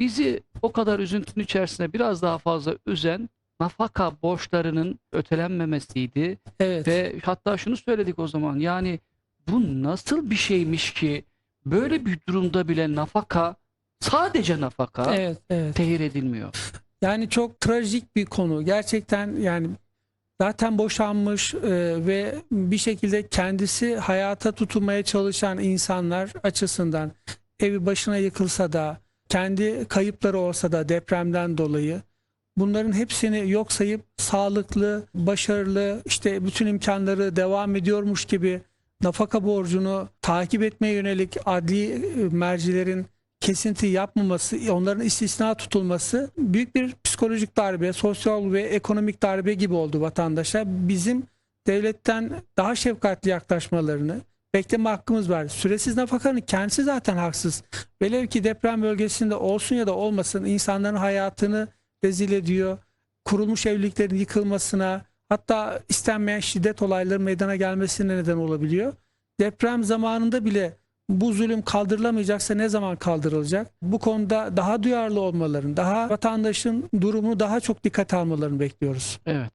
bizi o kadar üzüntünün içerisinde biraz daha fazla üzen nafaka borçlarının ötelenmemesiydi Evet. ve hatta şunu söyledik o zaman yani bu nasıl bir şeymiş ki böyle bir durumda bile nafaka sadece nafaka Evet, evet. tehir edilmiyor. Yani çok trajik bir konu. Gerçekten yani zaten boşanmış e, ve bir şekilde kendisi hayata tutunmaya çalışan insanlar açısından evi başına yıkılsa da kendi kayıpları olsa da depremden dolayı bunların hepsini yok sayıp sağlıklı, başarılı, işte bütün imkanları devam ediyormuş gibi nafaka borcunu takip etmeye yönelik adli e, mercilerin kesinti yapmaması, onların istisna tutulması büyük bir psikolojik darbe, sosyal ve ekonomik darbe gibi oldu vatandaşa. Bizim devletten daha şefkatli yaklaşmalarını bekleme hakkımız var. Süresiz nafakanın kendisi zaten haksız. Velev ki deprem bölgesinde olsun ya da olmasın insanların hayatını rezil ediyor. Kurulmuş evliliklerin yıkılmasına hatta istenmeyen şiddet olayları meydana gelmesine neden olabiliyor. Deprem zamanında bile bu zulüm kaldırılamayacaksa ne zaman kaldırılacak? Bu konuda daha duyarlı olmalarını, daha vatandaşın durumunu daha çok dikkate almalarını bekliyoruz. Evet.